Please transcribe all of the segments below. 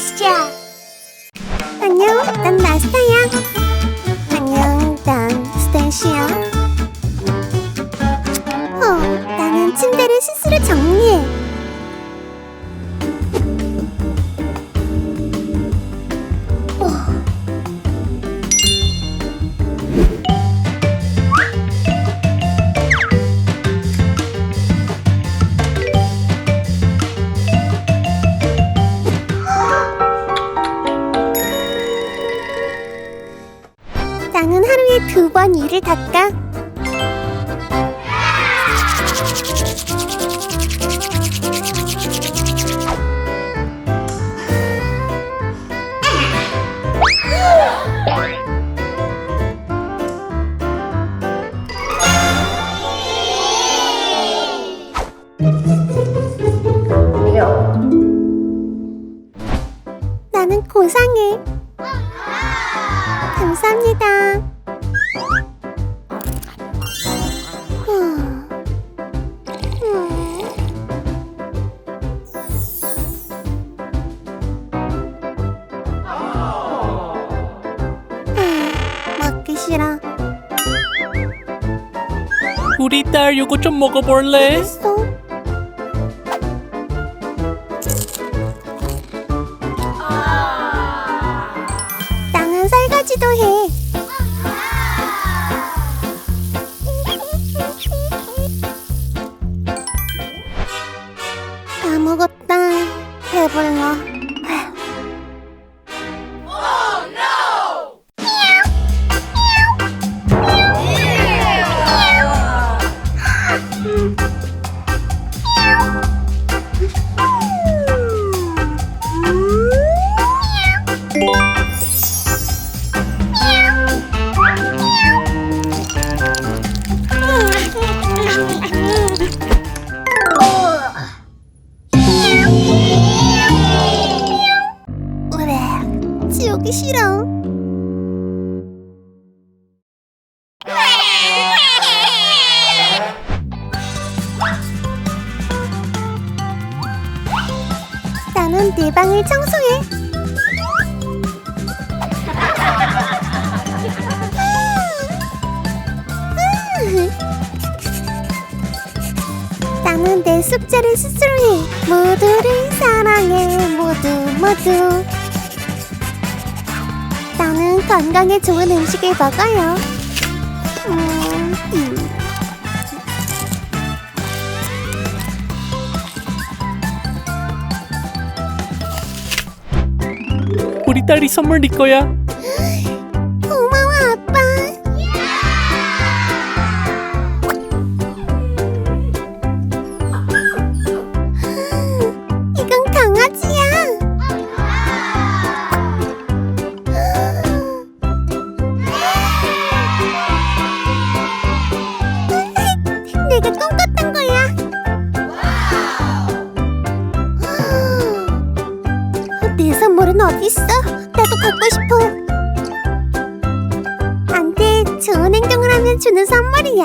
가시죠. 안녕, 난 나스타야. 안녕, 난 스탠시야. 하루에 두번 이를 닦아. 우리 딸 요거 좀 먹어볼래? 했어. 나는 설거지도 해. 내 방을 청소해. 나는 내 숙제를 스스로 해. 모두를 사랑해. 모두 모두. 나는 건강에 좋은 음식을 먹어요. 음, 음. 우리 선물은 어디 있어? 나도 갖고 싶어. 안 돼. 좋은 행동을 하면 주는 선물이야.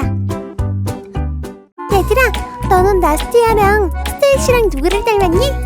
얘들아, 너는 나스티아랑 스테이시랑 누구를 닮았니?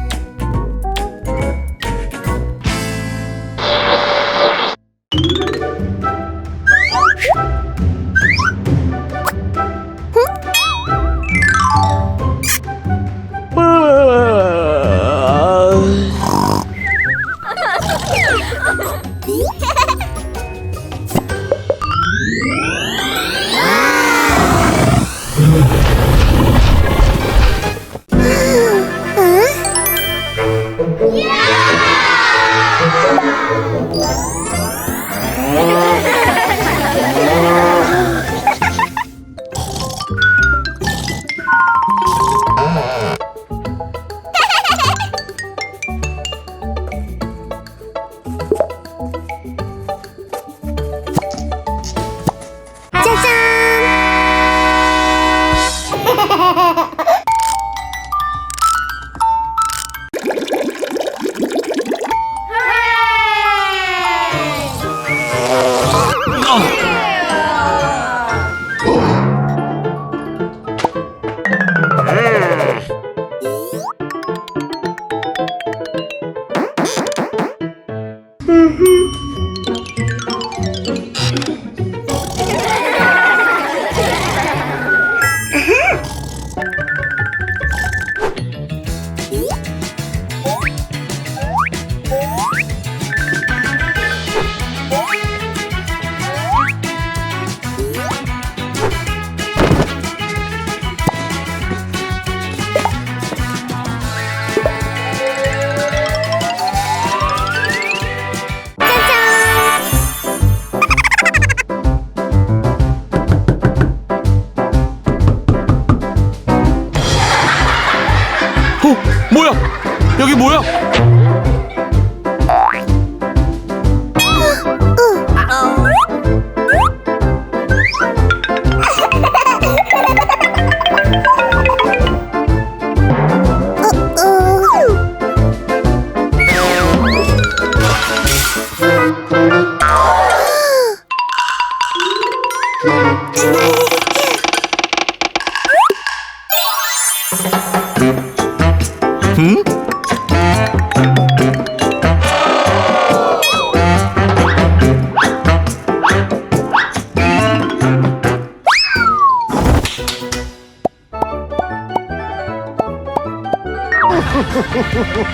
뭐야?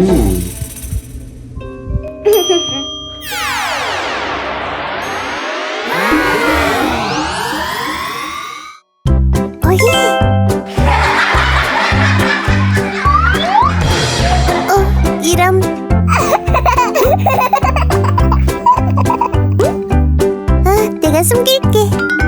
어. 아, 내가 숨길게.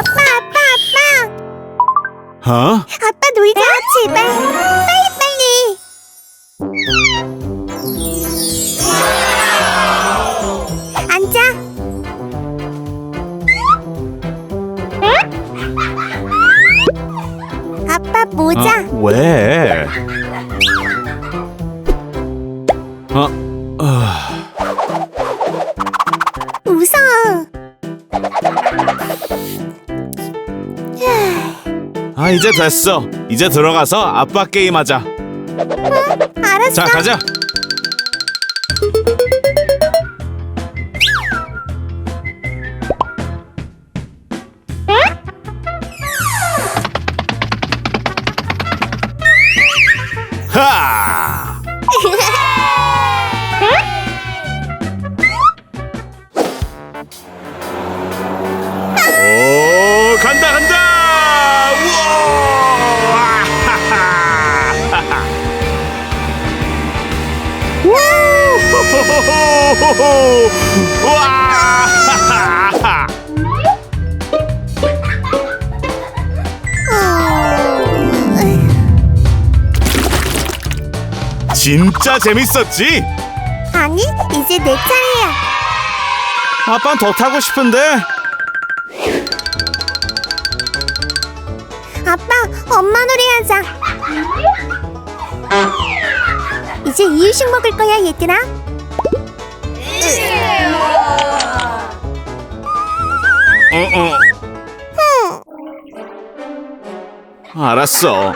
아빠, 아빠, 아빠. 어? 아빠 놀자, 제발. 빨리, 빨리. 앉아. 아빠 모자. 어, 왜? 어, 어, 아 이제 됐어. 이제 들어가서 아빠 게임하자. 알았어. 자 가자. 하! 호호호호호! 와! 진짜 재밌었지? 아니, 이제 내 차례야. 아빠는 더 타고 싶은데. 아빠, 엄마 놀이 하자. 이제 이유식 먹을 거야, 얘들아. 어, 어. 알았어.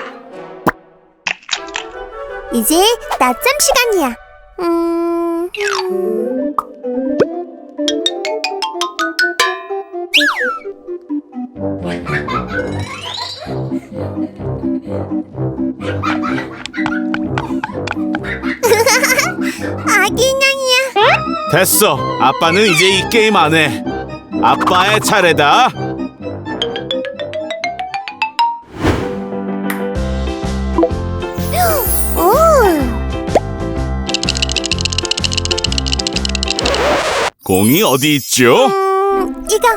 이제 낮잠 시간이야. 음. 아 됐어. 아빠는 이제 이 게임 안 해. 아빠의 차례다. 오. 공이 어디 있죠? 음, 이거.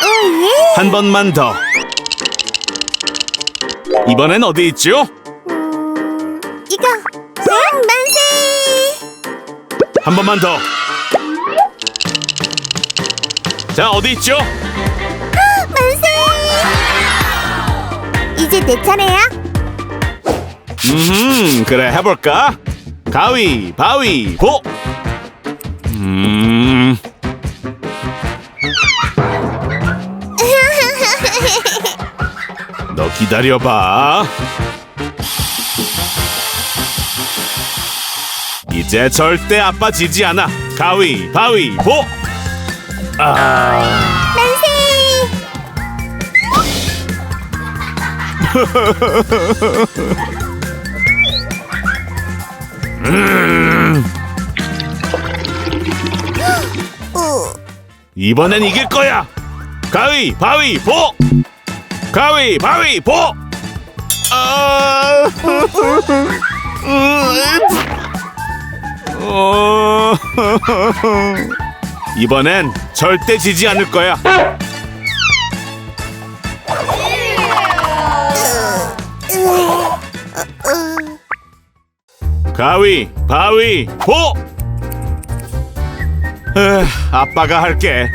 오 예. 한 번만 더. 이번엔 어디 있죠? 음, 이거. 음, 만세. 한 번만 더. 자, 어디 있죠? 만세. 이제 내 차례야. 음, 그래 해볼까? 가위, 바위, 보. 음, 너 기다려봐. 이제 절대 아빠 지지 않아. 가위, 바위, 보. 아, 만세. 오. 이번엔 이길 거야. 가위, 바위, 보. 가위, 바위, 보. 아, 어, 이번엔 절대 지지 않을 거야. 가위, 바위, 보. 에, 아빠가 할게.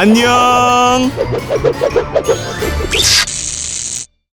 안녕.